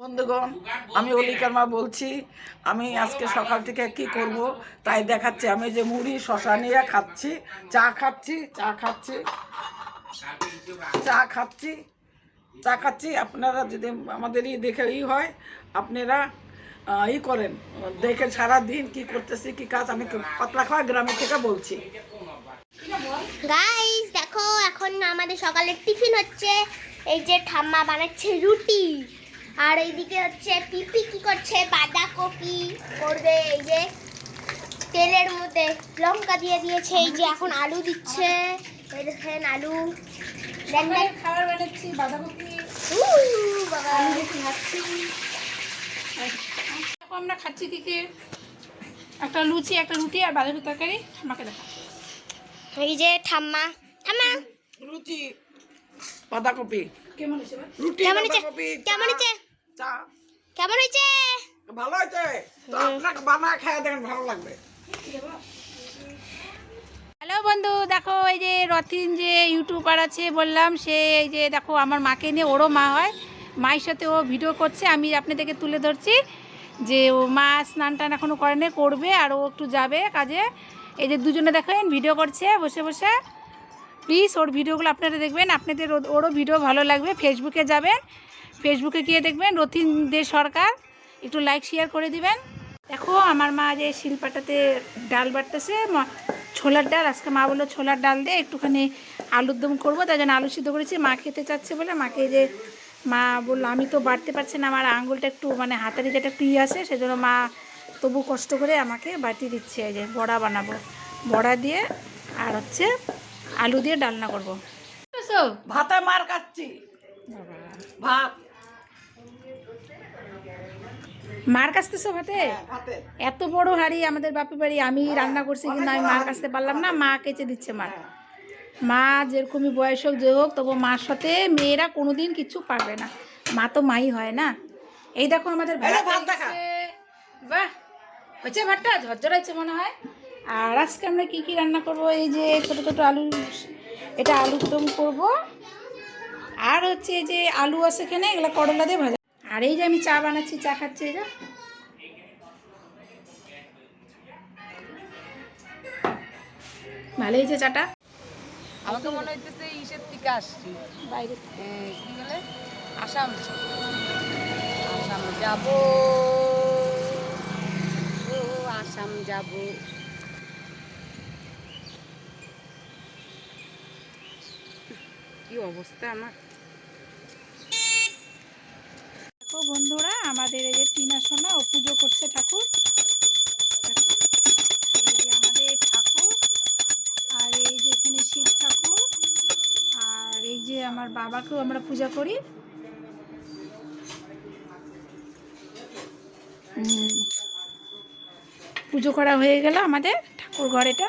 বন্ধুগণ, আমি অলিকার মা বলছি, আমি আজকে সকাল থেকে কি করব? তাই দেখাচ্ছি, আমি যে মুড়ি শশা নিয়ে খাচ্ছি, চা খাচ্ছি চা খাচ্ছি চা খাচ্ছি চা খাচ্ছি। আপনারা যদি আমাদের ই দেখে ই হয়, আপনারা ই করেন। দেখে সারা দিন কি করতেছি, কি কাজ, আমি পাতলা খাওয়া গ্রামের থেকে বলছি। গাইস দেখো, এখন আমাদের সকালের টিফিন হচ্ছে। এই যে ঠাম্মা বানাচ্ছে রুটি। আর এইদিকে হচ্ছে পিপি কি করছে? বাঁধাকপি করবে এই যে তেলের মধ্যে লঙ্কা দিয়ে দিয়েছে এই যে এখন আলু দিচ্ছে। এই দেখেন আলু। খাবার বানাচ্ছি বাঁধাকপি। আমরা খাচ্ছি কি কি? একটা লুচি একটা রুটি আর বাঁধাকপি তরকারি আমাকে দেখা এই যে ঠাম্মা। ঠাম্মা। রুটি বাঁধাকপি। কেমন হয়েছে রুটি কেমন হয়েছে? কেমন হয়েছে? চা। কেমন হয়েছে? ভালো হয়েছে। তো আপনাকে বানা খেয়ে দেখেন ভালো লাগবে। হ্যালো বন্ধু দেখো এই যে রতিন যে ইউটিউবার আছে বললাম সে এই যে দেখো আমার মাকে নিয়ে ওরও মা হয়। মায়ের সাথে ও ভিডিও করছে আমি আপনাদেরকে তুলে ধরছি যে ও মা স্নান টান এখনও করেনি করবে আর ও একটু যাবে কাজে। এই যে দুজনে দেখেন ভিডিও করছে বসে বসে। প্লিজ ওর ভিডিওগুলো আপনারা দেখবেন আপনাদের ও- ওরও ভিডিও ভালো লাগবে ফেসবুকে যাবেন। ফেসবুকে গিয়ে দেখবেন রতিন দে সরকার। একটু লাইক শেয়ার করে দিবেন। দেখো, আমার মা যে শিলপাটাতে ডাল বাড়তেছে ছোলার ডাল, আজকে মা বলল ছোলার ডাল দিয়ে একটুখানি আলুর দম করব, তাই জন্য আলু সিদ্ধ করেছি। মা খেতে চাচ্ছে বলে মাকে যে মা বলল, আমি তো বাড়তে পারছি না, আমার আঙুলটা একটু মানে হাতারি যেটা একটু ই আছে, সেজন্য মা তবু কষ্ট করে আমাকে বাটি দিচ্ছে, এই যে বড়া বানাবো। বড়া দিয়ে আর হচ্ছে আলু দিয়ে ডালনা করব? ভাতে মার কাচ্ছি ভাত। মার কাছতেছো ভাতে? ভাতে। এত বড় হাড়ি আমাদের বাপের বাড়ি আমি রান্না করছি কিন্তু আমি মার কাছতে পারলাম না মা কেচে দিচ্ছে মার। মা যেরকমই বয়স হোক যে হোক তবু মার সাথে মেয়েরা কোনোদিন কিছু পারবে না। মা তো মাই হয় না। এই দেখো আমাদের হয়েছে। বাহ হচ্ছে ভাতটা? ঝরঝর হয়েছে মনে হয়। আর আজকে আমরা কী কী রান্না করব? এই যে ছোটো ছোটো আলু এটা আলুর দম করব। আর হচ্ছে এই যে আলু আছে এখানে এগুলো করলা দিয়ে ভাজা। আর এই যে আমি চা বানাচ্ছি চা খাচ্ছি এই যে। ভালো হয়েছে চাটা? আমাকে মনে হইতেছে ইসের থেকে আসছি। বাইরে। কি বলে? আসাম। আসাম যাব। ও আসাম যাব। কি অবস্থা আমার দেখো বন্ধুরা আমাদের এই যে টিনা সোনা ও পুজো করছে ঠাকুর। এই যে আমাদের ঠাকুর, আর এই যে এখানে শিব ঠাকুর, আর এই যে আমার বাবাকেও আমরা পূজা করি। পুজো করা হয়ে গেল আমাদের ঠাকুর ঘর এটা।